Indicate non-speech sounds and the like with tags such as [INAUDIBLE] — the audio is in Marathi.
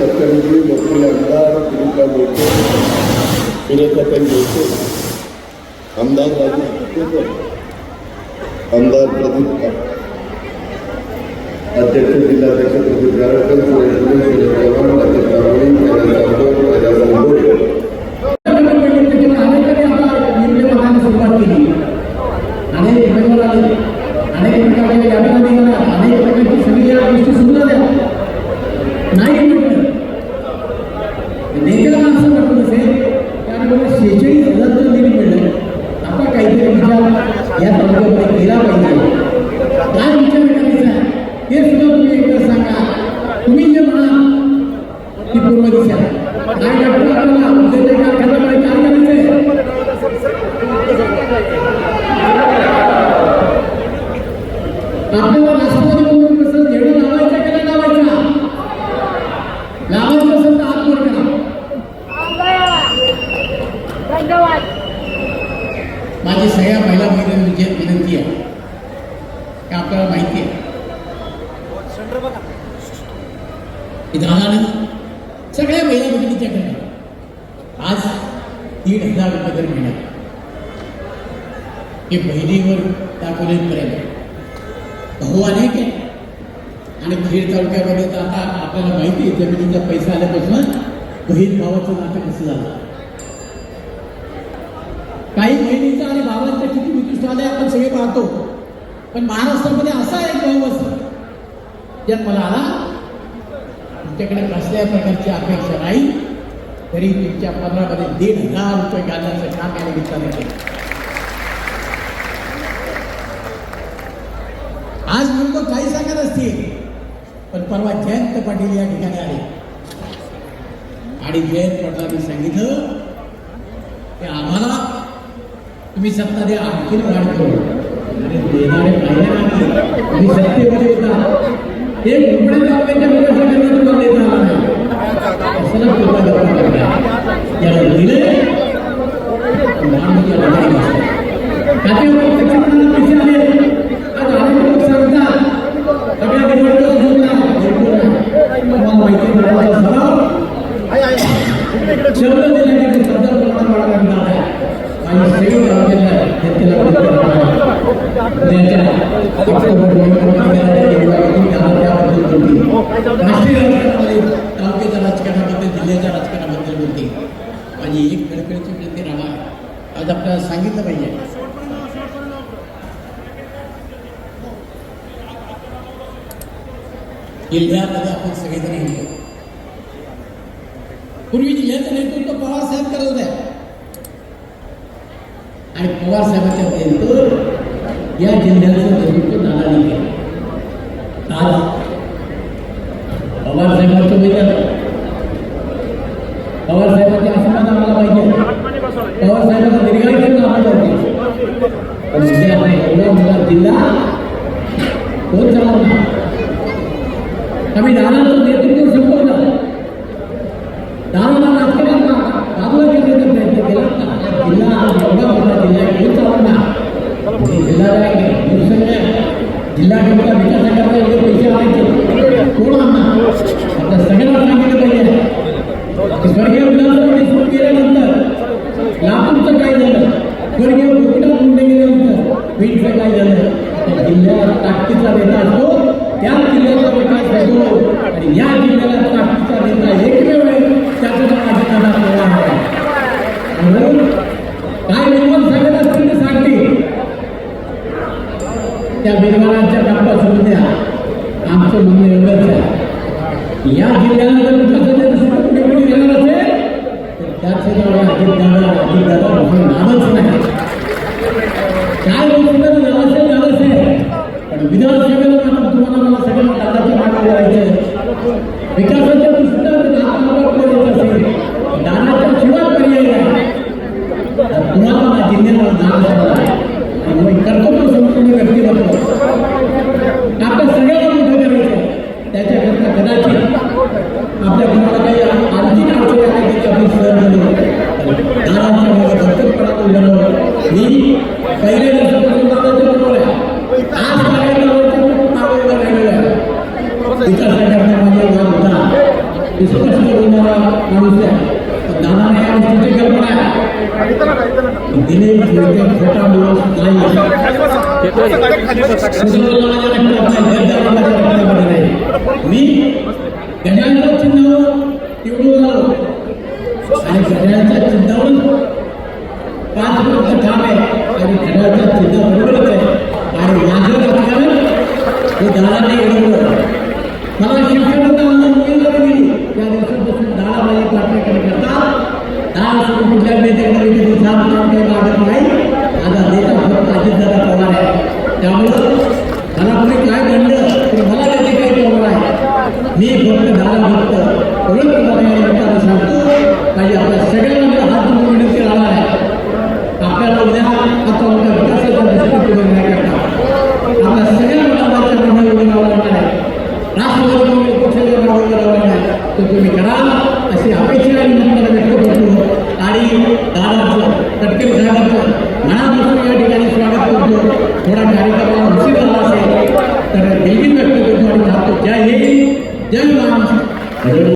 katika na kula ndara kuruka moto ile kata moto andar baba kuko andar baba kuko adhyaksha jilla adhyaksha kuko jara kuko jilla kuko jara kuko विचार [LAUGHS] या तालुक्यामध्ये केला पाहिजे काय विचार करायचा आहे ते सुद्धा तुम्ही एकदा सांगा तुम्ही जे म्हणा ती पूर्व दिशा काय डॉक्टर आपल्याला उद्या ते कारखान्यामध्ये काय करायचंय आपल्याला राष्ट्रवादी काँग्रेस कसं झेडू लावायचा की नाही लावायचा लावायचं असेल तर हात वर करा धन्यवाद माझी सगळ्या महिला भगिनी विनंती आहे. की आपल्याला माहिती आहे. सगळ्या महिला भगिनीच्याकडे आज दीड हजार रुपये तर मिळणार हे बहिणीवर आहे भाऊ अनेक आहे आणि खेड तालुक्यामध्ये तर आता आपल्याला माहिती आहे जमिनीचा पैसा आल्यापासून बहीण भावाचं नातं कसं झालं? काही बहिणीचं सगळे पाहतो. पण महाराष्ट्रामध्ये असा एक भाऊ असतो जन्माला आला तुमच्याकडे कसल्या प्रकारची अपेक्षा नाही तरी तुमच्या पदरामध्ये दीड हजार रुपये घालण्याचं काम याने निमित्ताने आज लोक काही सांगत असतील पण परवा जयंत पाटील या ठिकाणी आले. आणि जयंत पाटलांनी सांगितलं की आम्हाला तुम्ही सत्ता द्या आणखीन वाढ करू. आणि देणारे पाहिजे नाही तुम्ही सत्तेमध्ये होता ते रुपये दाखवायच्या विकासाकडे तुम्हाला देता आला नाही. असं कृपा करता दिले त्याला नाही घ्यायचं. खात्यावर प्रत्येकाला पैसे आले आज अनेक लोक सांगतात सगळ्या निवडणुका जोडला तुम्हाला माहिती आहे माझा सराव शब्द दिला की सरदार प्रमाण वाढवा मिळाला आहे आणि सगळी तालुक्याला जनतेला त्याच्या राष्ट्रीय राजकारणामध्ये तालुक्याच्या राजकारणाबद्दल जिल्ह्याच्या राजकारणाबद्दल बोलते माझी एक धडकडची विनंती राहणार आज आपल्याला सांगितलं पाहिजे. जिल्ह्यामध्ये आपण सगळेजण येतो पूर्वी जिल्ह्याचं नेतृत्व पवार साहेब करत होते. आणि पवार साहेबांच्या नंतर या जिल्ह्याचं नेतृत्व नानाने केलं आज पवार साहेबांचं मैदान पवार साहेबांचे आशीर्वाद आम्हाला पाहिजे पवार साहेबांचा दीर्घायुष्य आम्हाला पाहिजे पण उद्या हा एवढा मोठा जिल्हा कोण चालवणार आम्ही दादांचं नेतृत्व संपवलं दादाला राजकारणात बाजूला घेण्याचा प्रयत्न केला हा जिल्हा हा एवढा मोठा जिल्हा आहे कोण चालवणार हे जिल्हा दुसऱ्या जिल्हा नेमका विकासाकरता एवढे पैसे आणायचे कोण आणणार आता सगळ्यांना सांगितलं पाहिजे स्वर्गीय विधानसभा सुरू केल्यानंतर लातूरचं काय झालं? स्वर्गीय गोपीनाथ मुंडे गेल्यानंतर बीडचं काय झालं जिल्ह्याला ताकदीचा नेता असतो त्या जिल्ह्याचा विकास होतो आणि या जिल्ह्याला ताकदीचा नेता एकमेव आहे त्याचं नाव अजितदादा आहे. म्हणून काय विद्वान सांगत असतील ते सांगतील त्या विद्वानांच्या गप्पा सोडून द्या आमचं म्हणणं एवढंच आहे या जिल्ह्याला जर विकासाच्या दृष्टीने कुठे कोणी गेणार असेल तर त्याचं नाव आहे अजितदादा अजितदादा म्हणून नावच नाही काय गोष्ट झालं असेल झालं असेल पण विधानसभेला मात्र तुम्हाला मला सगळ्यांना दादाच्या मागे करायचं विकासाच्या दृष्टीनं जर हा तालुका पुढे येत असेल दादाच्या शिवाय पर्याय नाही तर तुम्हाला हा जिल्ह्याला नाव द्यावं लागेल. आणि मग कर्तव्य संपूर्ण व्यक्तिमत्व आपल्या सगळ्यांना मोठं करायचं त्याच्याकरता कदाचित आपल्या कुणाला काही आणखी अडचणी आल्या की आपण सहन झालो दादाच्या मागे भक्कमपणानं उभं राहून मी पहिले वर्षापासून दादाच्या बरोबर आहे आज काय दादाच्या मागे उभं राहिलेलो आहे विकासाकरता माझा वाद होता विश्वास बोलणारा माणूस आहे पण दादाने या गोष्टीची कल्पना आहे दिनेश विखे खोटा दिवस नाही मी गजानन चिन्हावर निवडून आलो. आणि घड्याळाच्या चिन्हावर पाच वर्ष काम आहे. आणि घड्याळाच्या चिन्ह बरोबरच आहे. आणि माझं राजकारण हे दादाने घडवलं मला शिक्षणाचा मला उमेदवारी दिली. त्या दिवसापासून दादा माझी पाठीकडे करता दहा वर्ष कुठल्या नेत्याकडे मी काम काही मागत नाही माझा नेता फक्त अजितदादा पवार आहे त्यामुळं मला कोणी काय घडलं तर मला त्याची काही प्रॉब्लेम आहे मी फक्त झाला फक्त परंतु तुम्हाला या निमित्तानं सांगतो पाहिजे आपल्या सगळ्यांना हात तुम्ही विनंती राहणार आहे. आपल्याला उद्या आता उद्या विकासाचा दृष्टिकोन करता. आपल्या सगळ्या मुलांच्या प्रमाणे उभं राहावं लागणार आहे. राष्ट्रवादी पक्षाच्या प्रमाणे उभं राहावं लागणार आहे तो तुम्ही करा. अशी अपेक्षा आणि नंतर व्यक्त करतो. आणि दादाचं तटकेल साहेबांचं मनापासून या ठिकाणी स्वागत करतो. थोडा कार्यक्रमाला उशीर झाला असेल तर दिलगिरी व्यक्त करतो आणि सांगतो जय हिंद जय महाराष्ट्र.